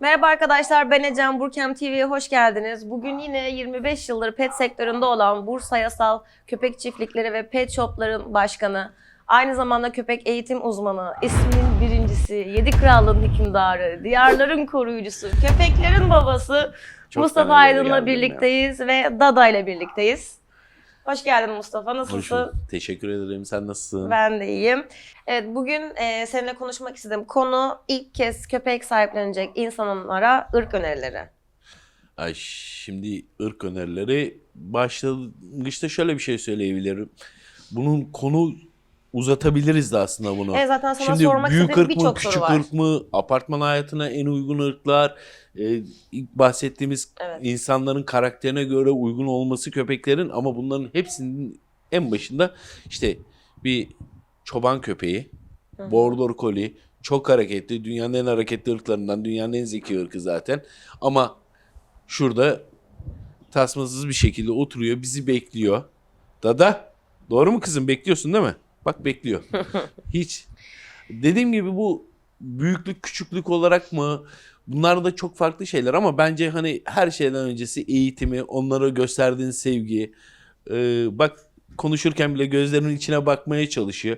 Merhaba arkadaşlar ben Ecem Burkem TV'ye hoş geldiniz. Bugün yine 25 yıldır pet sektöründe olan Bursa Yasal Köpek Çiftlikleri ve Pet Shop'ların başkanı, aynı zamanda köpek eğitim uzmanı, isminin birincisi, Yedi Krallığın hükümdarı, diyarların koruyucusu, köpeklerin babası Çok Mustafa Aydın'la birlikteyiz ve Dada ile birlikteyiz. Hoş geldin Mustafa, Hoş nasılsın? bulduk. Teşekkür ederim. Sen nasılsın? Ben de iyiyim. Evet bugün e, seninle konuşmak istediğim konu ilk kez köpek sahiplenecek insanlara ırk önerileri. Ay, şimdi ırk önerileri başlangıçta şöyle bir şey söyleyebilirim. Bunun konu uzatabiliriz de aslında bunu. E zaten sana Şimdi sormak büyük istediğim ırk mı, birçok soru küçük var. ırk mı, apartman hayatına en uygun ırklar, e, ilk bahsettiğimiz Evet. insanların karakterine göre uygun olması köpeklerin ama bunların hepsinin en başında işte bir çoban köpeği, Hı. border collie, çok hareketli, dünyanın en hareketli ırklarından, dünyanın en zeki ırkı zaten. Ama şurada tasmasız bir şekilde oturuyor, bizi bekliyor. Dada, doğru mu kızım? Bekliyorsun değil mi? Bak bekliyor. Hiç. Dediğim gibi bu büyüklük küçüklük olarak mı? Bunlar da çok farklı şeyler ama bence hani her şeyden öncesi eğitimi, onlara gösterdiğin sevgi. Ee, bak konuşurken bile gözlerinin içine bakmaya çalışıyor.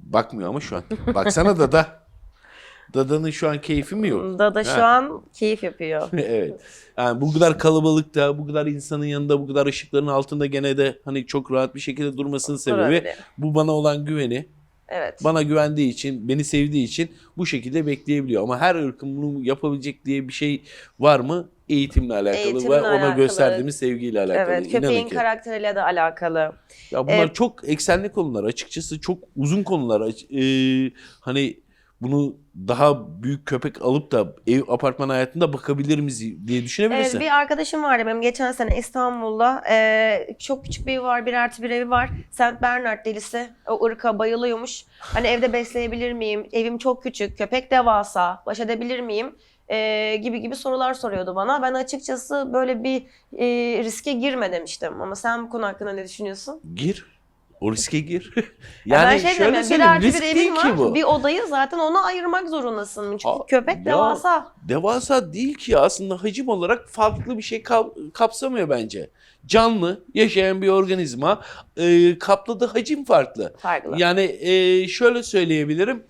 Bakmıyor ama şu an. Baksana Dada. Dada'nın şu an keyfi mi yok? Dada şu Ha. an keyif yapıyor. evet. Yani bu kadar kalabalıkta, bu kadar insanın yanında, bu kadar ışıkların altında gene de hani çok rahat bir şekilde durmasının sebebi Durabilir. bu bana olan güveni. Evet. Bana güvendiği için, beni sevdiği için bu şekilde bekleyebiliyor. Ama her ırkın bunu yapabilecek diye bir şey var mı? Eğitimle alakalı Eğitimle ve ona alakalı. gösterdiğimiz sevgiyle alakalı. Evet, İnanın köpeğin ki. karakteriyle de alakalı. Ya bunlar Ee, çok eksenli konular. Açıkçası çok uzun konular. Ee, hani bunu daha büyük köpek alıp da ev apartman hayatında bakabilir miyiz diye Evet, düşünebilirsin. bir arkadaşım vardı benim geçen sene İstanbul'da. Ee, çok küçük bir evi var, bir artı bir evi var. St. Bernard delisi. O ırka bayılıyormuş. Hani evde besleyebilir miyim? Evim çok küçük, köpek devasa. Baş edebilir miyim? Ee, gibi gibi sorular soruyordu bana. Ben açıkçası böyle bir e, riske girme demiştim. Ama sen bu konu hakkında ne düşünüyorsun? Gir. O riske gir. Ya ben yani şey şöyle diyorum, bir söyleyeyim bir risk değil evin ki var. bu. Bir odayı zaten ona ayırmak zorundasın. Çünkü Aa, köpek ya- devasa. Devasa değil ki aslında hacim olarak farklı bir şey kap- kapsamıyor bence. Canlı, yaşayan bir organizma e, kapladığı hacim farklı. Farklı. Yani e, şöyle söyleyebilirim.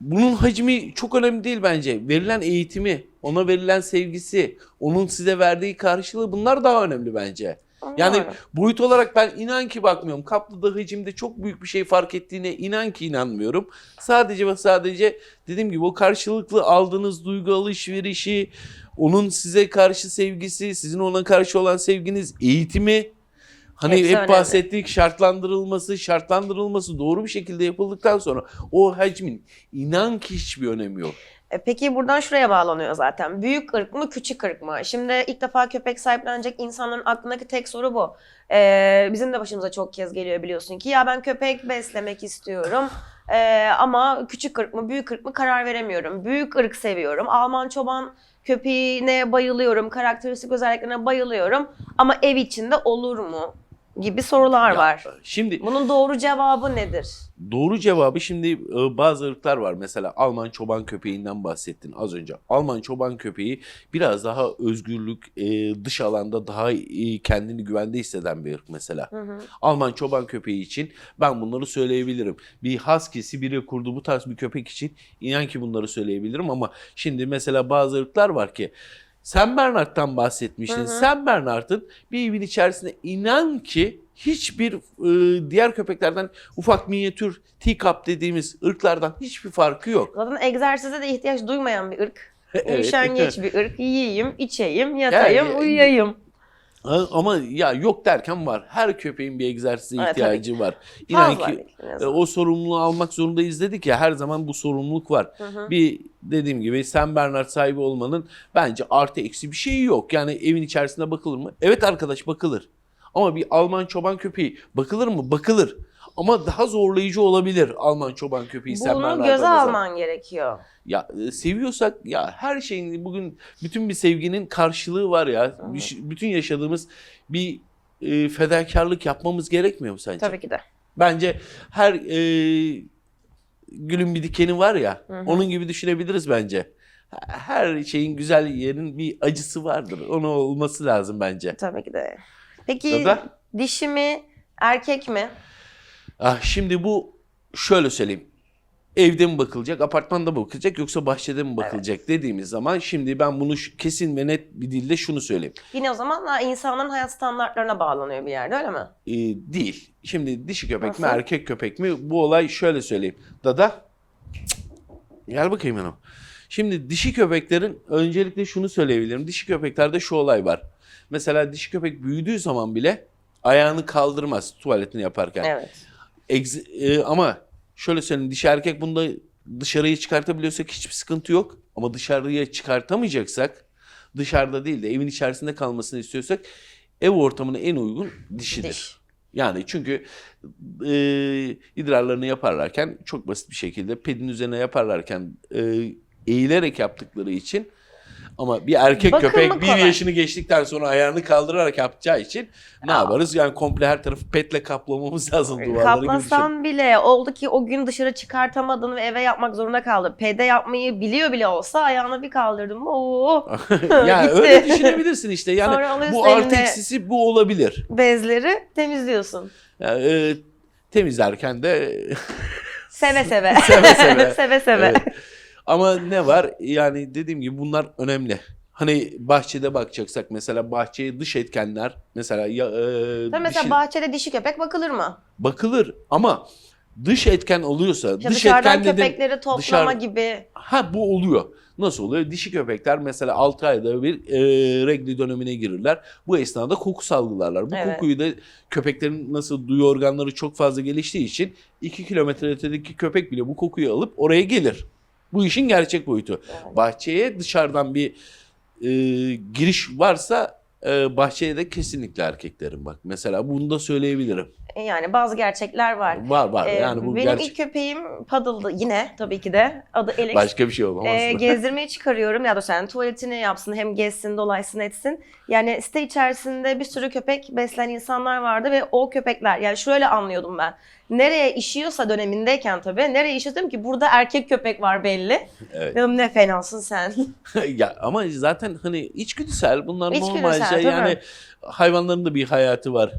Bunun hacmi çok önemli değil bence. Verilen eğitimi, ona verilen sevgisi, onun size verdiği karşılığı bunlar daha önemli bence. Yani boyut olarak ben inan ki bakmıyorum. Kapladığı hacimde çok büyük bir şey fark ettiğine inan ki inanmıyorum. Sadece ve sadece dediğim gibi o karşılıklı aldığınız duygu alışverişi, onun size karşı sevgisi, sizin ona karşı olan sevginiz, eğitimi, hani Hepsi hep önemli. bahsettik şartlandırılması, şartlandırılması doğru bir şekilde yapıldıktan sonra o hacmin inan ki hiçbir önemi yok. E, Peki buradan şuraya bağlanıyor zaten. Büyük ırk mı, küçük ırk mı? Şimdi ilk defa köpek sahiplenecek insanların aklındaki tek soru bu. E, bizim de başımıza çok kez geliyor biliyorsun ki ya ben köpek beslemek istiyorum. E, ama küçük ırk mı, büyük ırk mı karar veremiyorum. Büyük ırk seviyorum. Alman çoban köpeğine bayılıyorum. Karakteristik özelliklerine bayılıyorum. Ama ev içinde olur mu? Gibi sorular Ya, var. Şimdi Bunun doğru cevabı nedir? Doğru cevabı şimdi e, bazı ırklar var. Mesela Alman çoban köpeğinden bahsettin az önce. Alman çoban köpeği biraz daha özgürlük, e, dış alanda daha e, kendini güvende hisseden bir ırk mesela. Hı hı. Alman çoban köpeği için ben bunları söyleyebilirim. Bir husky'si biri kurdu bu tarz bir köpek için inan ki bunları söyleyebilirim ama şimdi mesela bazı ırklar var ki Sen Bernard'dan bahsetmiştin. Hı hı. Sen Bernard'ın bir evin içerisinde inan ki hiçbir e, diğer köpeklerden ufak minyatür teacup dediğimiz ırklardan hiçbir farkı yok. Zaten egzersize de ihtiyaç duymayan bir ırk. Evet. Üşengeç bir ırk. Yiyeyim, içeyim, yatayım, Yani- uyuyayım. Ama ya yok derken var. Her köpeğin bir egzersize Evet, ihtiyacı var. İnan Fazla ki e, o sorumluluğu almak zorundayız dedik ya her zaman bu sorumluluk var. Hı hı. Bir dediğim gibi Sen Bernard sahibi olmanın bence artı eksi bir şeyi yok. Yani evin içerisinde bakılır mı? Evet arkadaş bakılır. Ama bir Alman çoban köpeği bakılır mı? Bakılır. Ama daha zorlayıcı olabilir Alman çoban köpeği Bunu göze alman gerekiyor. Ya e, seviyorsak ya her şeyin bugün bütün bir sevginin karşılığı var ya. Şey- bütün yaşadığımız bir e, fedakarlık yapmamız gerekmiyor mu sence? Tabii ki de. Bence her e, gülün bir dikeni var ya. Hı hı. Onun gibi düşünebiliriz bence. her şeyin güzel yerin bir acısı vardır. Onu olması lazım bence. Tabii ki de. Peki Dada? dişi mi, erkek mi? Ah şimdi bu şöyle söyleyeyim. Evde mi bakılacak, apartmanda mı bakılacak yoksa bahçede mi bakılacak dediğimiz zaman şimdi ben bunu kesin ve net bir dilde şunu söyleyeyim. Yine o zaman da insanların hayat standartlarına bağlanıyor bir yerde öyle mi? Ee, değil. Şimdi dişi köpek mi Nasıl? erkek köpek mi bu olay şöyle söyleyeyim. Dada gel bakayım yanıma. Şimdi dişi köpeklerin öncelikle şunu söyleyebilirim. Dişi köpeklerde şu olay var. Mesela dişi köpek büyüdüğü zaman bile ayağını kaldırmaz tuvaletini yaparken. Evet. Egz- e, ama şöyle söyleyeyim dişi erkek bunda dışarıya çıkartabiliyorsak hiçbir sıkıntı yok. Ama dışarıya çıkartamayacaksak dışarıda değil de evin içerisinde kalmasını istiyorsak ev ortamına en uygun dişidir. Diş. Yani çünkü e, idrarlarını yaparlarken çok basit bir şekilde pedin üzerine yaparlarken e, eğilerek yaptıkları için ama bir erkek Bakımı köpek bir kolay. yaşını geçtikten sonra ayağını kaldırarak yapacağı için ne Aa. yaparız? Yani komple her tarafı petle kaplamamız lazım duvarları gibi bir şey. Kaplasan bile oldu ki o gün dışarı çıkartamadın ve eve yapmak zorunda kaldı. Pede yapmayı biliyor bile olsa ayağını bir kaldırdım. Oo. yani Gitti. öyle düşünebilirsin işte. Yani Sonra alıyorsun bu artı eline- eksisi bu olabilir. Bezleri temizliyorsun. Yani, e, temizlerken de Seve seve. Seve seve. seve seve. Evet. Ama ne var? Yani dediğim gibi bunlar önemli. Hani bahçede bakacaksak mesela bahçeye dış etkenler mesela ya, e, Sen mesela dişi- bahçede dişi köpek bakılır mı? bakılır ama dış etken oluyorsa Ya dış dışarıdan etken dedim köpekleri toplama dışarı- gibi. ha bu oluyor. Nasıl oluyor? Dişi köpekler mesela 6 ayda bir e, regli dönemine girirler. Bu esnada koku salgılarlar. Bu Evet. kokuyu da köpeklerin nasıl duyu organları çok fazla geliştiği için 2 kilometre ötedeki köpek bile bu kokuyu alıp oraya gelir. Bu işin gerçek boyutu. Evet. Bahçeye dışarıdan bir e, giriş varsa e, bahçeye de kesinlikle erkeklerin bak. Mesela bunu da söyleyebilirim. Yani bazı gerçekler var. Var var. Ee, yani bu benim gerçek. ilk köpeğim Paddle'dı yine tabii ki de. Adı Alex. Başka bir şey olamaz. Ee, gezdirmeye çıkarıyorum ya da sen tuvaletini yapsın hem gezsin dolaysın etsin. Yani site içerisinde bir sürü köpek besleyen insanlar vardı ve o köpekler yani şöyle anlıyordum ben. Nereye işiyorsa dönemindeyken tabii nereye işiyorum ki burada erkek köpek var belli. Evet. Dedim ne fenasın sen. ya ama zaten hani içgüdüsel bunlar İçgüdüsel, normal şey. Yani hayvanların da bir hayatı var.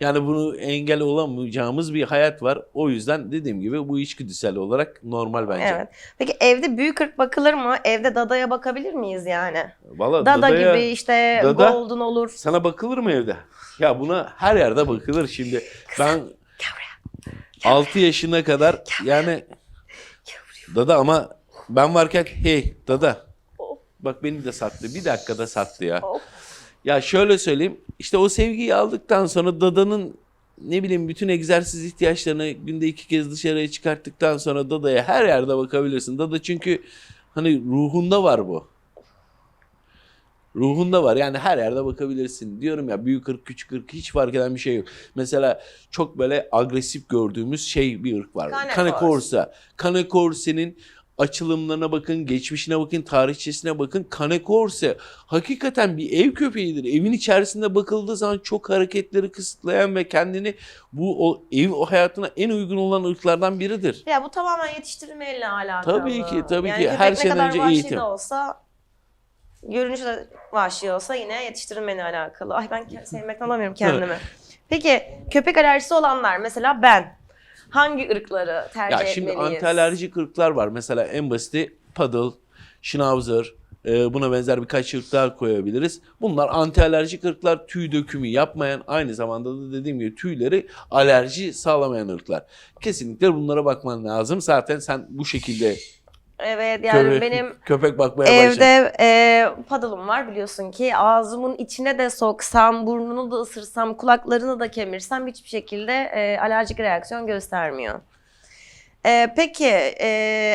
Yani bunu engel olamayacağımız bir hayat var. O yüzden dediğim gibi bu içgüdüsel olarak normal bence. evet. Peki evde büyük ırk bakılır mı? Evde dadaya bakabilir miyiz yani? Valla Dada dadaya- gibi işte Dada- golden olur. Sana bakılır mı evde? Ya buna her yerde bakılır şimdi. Ben 6 yaşına kadar yani dada ama ben varken hey dada bak beni de sattı. Bir dakikada sattı ya. Ya şöyle söyleyeyim. işte o sevgiyi aldıktan sonra dadanın ne bileyim bütün egzersiz ihtiyaçlarını günde iki kez dışarıya çıkarttıktan sonra dadaya her yerde bakabilirsin. Dada çünkü hani ruhunda var bu. Ruhunda var yani her yerde bakabilirsin. Diyorum ya büyük ırk küçük ırk hiç fark eden bir şey yok. Mesela çok böyle agresif gördüğümüz şey bir ırk var. Cane Cane. Corsa. Cane açılımlarına bakın, geçmişine bakın, tarihçesine bakın. Cane Corse hakikaten bir ev köpeğidir. Evin içerisinde bakıldığı zaman çok hareketleri kısıtlayan ve kendini bu o ev o hayatına en uygun olan ırklardan biridir. Ya bu tamamen yetiştirilmeyle alakalı. Tabii ki, tabii yani ki. Her şeyden önce eğitim. olsa, görünüşü de vahşi olsa yine yetiştirilmeyle alakalı. Ay ben sevmekten alamıyorum kendimi. Peki köpek alerjisi olanlar mesela ben hangi ırkları tercih Ya şimdi etmeliyiz? antialerjik ırklar var. Mesela en basiti Poodle, Schnauzer, e, buna benzer birkaç ırk daha koyabiliriz. Bunlar antialerjik ırklar tüy dökümü yapmayan aynı zamanda da dediğim gibi tüyleri alerji sağlamayan ırklar. Kesinlikle bunlara bakman lazım. Zaten sen bu şekilde Evet yani köpek, benim köpek bakmaya. Evde e, paddle'ım var biliyorsun ki ağzımın içine de soksam, burnunu da ısırsam, kulaklarını da kemirsem hiçbir şekilde e, alerjik reaksiyon göstermiyor. E, peki e,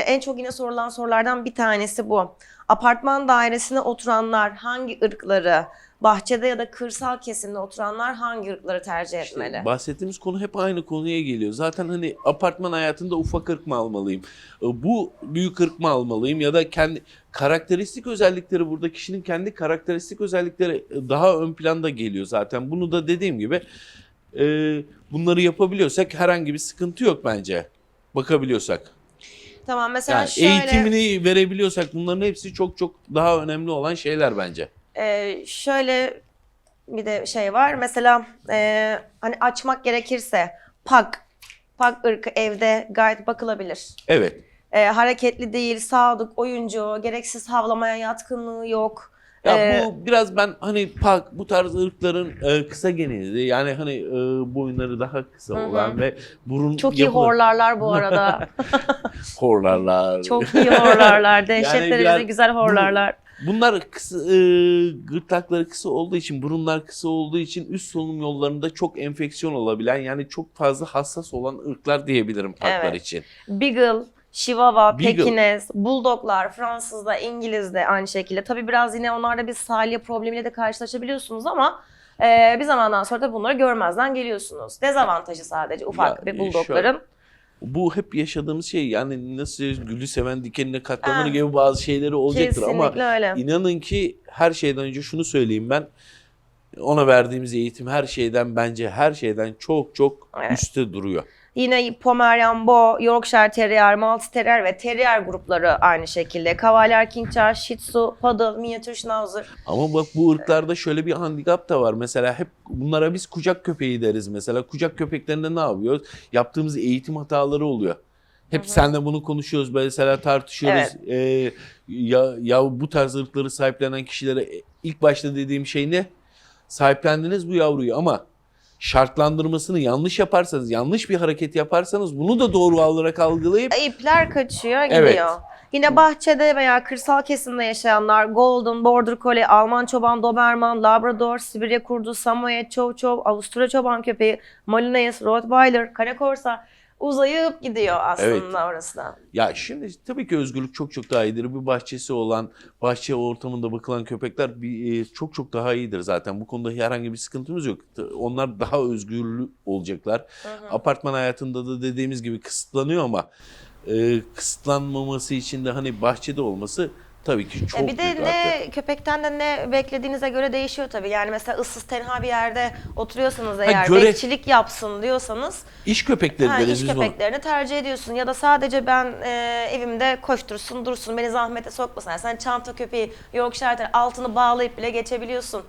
en çok yine sorulan sorulardan bir tanesi bu. Apartman dairesine oturanlar hangi ırkları, bahçede ya da kırsal kesimde oturanlar hangi ırkları tercih İşte etmeli? bahsettiğimiz konu hep aynı konuya geliyor. Zaten hani apartman hayatında ufak ırk mı almalıyım? E, Bu büyük ırk mı almalıyım? Ya da kendi karakteristik özellikleri burada kişinin kendi karakteristik özellikleri e, daha ön planda geliyor zaten. Bunu da dediğim gibi e, bunları yapabiliyorsak herhangi bir sıkıntı yok bence. Bakabiliyorsak. Tamam mesela Yani şöyle eğitimini verebiliyorsak bunların hepsi çok çok daha önemli olan şeyler bence. E, şöyle bir de şey var. Mesela e, hani açmak gerekirse pak pak ırkı evde gayet bakılabilir. Evet. E, hareketli değil, sadık, oyuncu, gereksiz havlamaya yatkınlığı yok. Ya E, bu biraz ben hani pak bu tarz ırkların e, kısa geneli yani hani e, boyunları daha kısa Hı olan ve burun çok iyi yapılı- horlarlar bu arada. horlarlar. çok iyi horlarlar. Dehşet Yani derecede güzel horlarlar. Bunlar kısa, e, gırtlakları kısa olduğu için, burunlar kısa olduğu için üst solunum yollarında çok enfeksiyon olabilen yani çok fazla hassas olan ırklar diyebilirim paklar Evet. için. Beagle, Chihuahua, Beagle. Pekines, Bulldoglar, Fransız'da, İngiliz'de aynı şekilde. Tabii biraz yine onlarda bir salya problemiyle de karşılaşabiliyorsunuz ama e, bir zamandan sonra da bunları görmezden geliyorsunuz. Dezavantajı sadece ufak Ya, bir e, Bulldogların. Bu hep yaşadığımız şey yani nasıl gülü seven dikenine katlanır Ha. gibi bazı şeyleri olacaktır ama Kesinlikle öyle. İnanın ki her şeyden önce şunu söyleyeyim ben. Ona verdiğimiz eğitim her şeyden bence her şeyden çok çok Evet. üstte duruyor. Yine Pomerian, Bo, Yorkshire Terrier, Maltese Terrier ve Terrier grupları aynı şekilde. Cavalier, King Charles, Shih Tzu, Poodle, Miniature Schnauzer. Ama bak bu ırklarda şöyle bir handikap da var. Mesela hep bunlara biz kucak köpeği deriz mesela. Kucak köpeklerinde ne yapıyoruz? Yaptığımız eğitim hataları oluyor. Hep senle bunu konuşuyoruz mesela tartışıyoruz. Ee, ya, ya bu tarz ırkları sahiplenen kişilere ilk başta dediğim şey ne? Sahiplendiniz bu yavruyu ama şartlandırmasını yanlış yaparsanız, yanlış bir hareket yaparsanız bunu da doğru olarak algılayıp İpler kaçıyor, gidiyor. Evet. Yine bahçede veya kırsal kesimde yaşayanlar Golden, Border Collie, Alman çoban, Doberman, Labrador, Sibirya kurdu, Samoyed, Chow Chow, Avusturya çoban köpeği, Malinois, Rottweiler, Kara Korsa uzayıp gidiyor aslında orası da. Ya şimdi tabii ki özgürlük çok çok daha iyidir. Bir bahçesi olan, bahçe ortamında bakılan köpekler bir, e, çok çok daha iyidir zaten. Bu konuda herhangi bir sıkıntımız yok. Onlar daha özgürlü olacaklar. Apartman hayatında da dediğimiz gibi kısıtlanıyor ama e, kısıtlanmaması için de hani bahçede olması tabii ki çok E bir de büyük ne artı. köpekten de ne beklediğinize göre değişiyor tabii. Yani mesela ıssız tenha bir yerde oturuyorsanız eğer göre- bekçilik yapsın diyorsanız İş köpekleri ha, deriz iş biz buna. köpeklerini tercih ediyorsun. Ya da sadece ben e, evimde koştursun dursun beni zahmete sokmasın. Yani sen çanta köpeği Yorkshire Terrier altını bağlayıp bile geçebiliyorsun.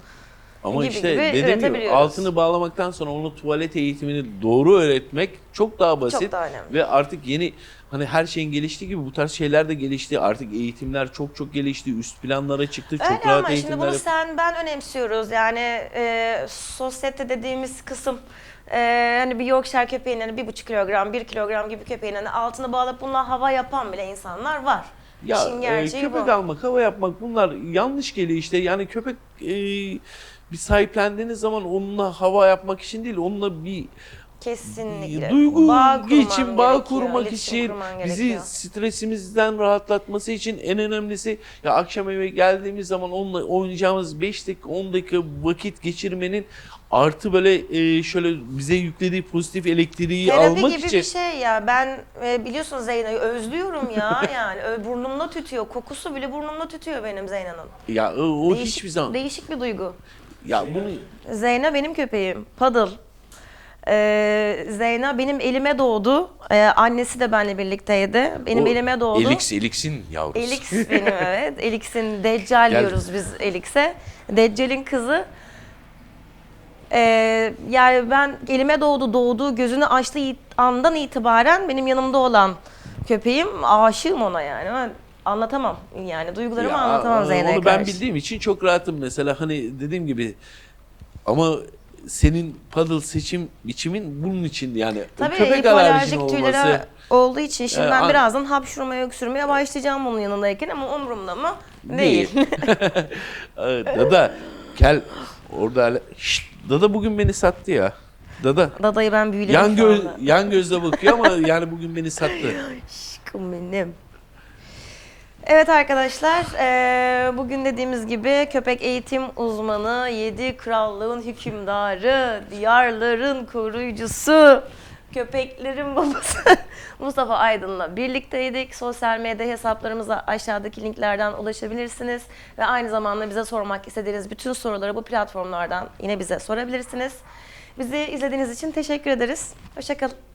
Ama gibi işte gibi dediğim gibi altını bağlamaktan sonra onu tuvalet eğitimini doğru öğretmek çok daha basit. Çok daha önemli. Ve artık yeni hani her şeyin geliştiği gibi bu tarz şeyler de gelişti. Artık eğitimler çok çok gelişti. Üst planlara çıktı. Çok Öyle rahat ama şimdi eğitimler. bunu yap- sen ben önemsiyoruz. Yani e, sosyete dediğimiz kısım e, hani bir Yorkshire köpeğinin hani bir buçuk kilogram, bir kilogram gibi köpeğin hani altını bağlayıp bununla hava yapan bile insanlar var. Ya İşin e, gerçeği köpek bu. almak, hava yapmak bunlar yanlış geliyor işte. Yani köpek e, bir sahiplendiğiniz zaman onunla hava yapmak için değil, onunla bir Kesinlikle. duygu Bağ kurman için, bağ gerekiyor, kurmak iletişim için, kurman bizi gerekiyor. stresimizden rahatlatması için en önemlisi ya akşam eve geldiğimiz zaman onunla oynayacağımız 5 dakika 10 dakika vakit geçirmenin artı böyle e, şöyle bize yüklediği pozitif elektriği Terapi almak gibi için bir şey ya. Ben e, biliyorsunuz Zeyna'yı özlüyorum ya yani. Ö- burnumda tütüyor. Kokusu bile burnumda tütüyor benim Zeyna'nın. ya o, o Değişik- hiçbir zaman Değişik bir duygu. ya bunu Zeyna benim köpeğim. Paddle. Ee, Zeyna benim elime doğdu. Ee, annesi de benimle birlikteydi. Benim o elime doğdu. Elix, Elix'in yavrusu. Elix benim evet. Elix'in Deccal Gel. diyoruz biz Elix'e. Deccal'in kızı. Ee, yani ben elime doğdu doğduğu gözünü açtığı andan itibaren benim yanımda olan köpeğim aşığım ona yani. Ben anlatamam yani duygularımı Ya, anlatamam Zeynep'e Onu ben bildiğim için çok rahatım mesela hani dediğim gibi ama senin paddle seçim biçimin bunun için yani Tabii köpek alerjin hipoalerjik olması. tüylere olduğu için şimdi Ee, ben an- birazdan hapşurmaya öksürmeye başlayacağım bunun yanındayken ama umurumda mı? Değil. Evet, Dada gel orada Şşt, Dada bugün beni sattı ya. Dada Dadayı ben büyüledim yan göz anda. yan gözle bakıyor ama yani bugün beni sattı. Aşkım benim. Evet arkadaşlar, eee, bugün dediğimiz gibi köpek eğitim uzmanı, yedi krallığın hükümdarı, diyarların koruyucusu, köpeklerin babası Mustafa Aydın'la birlikteydik. Sosyal medya hesaplarımıza aşağıdaki linklerden ulaşabilirsiniz. Ve aynı zamanda bize sormak istediğiniz bütün soruları bu platformlardan yine bize sorabilirsiniz. Bizi izlediğiniz için teşekkür ederiz. Hoşçakalın.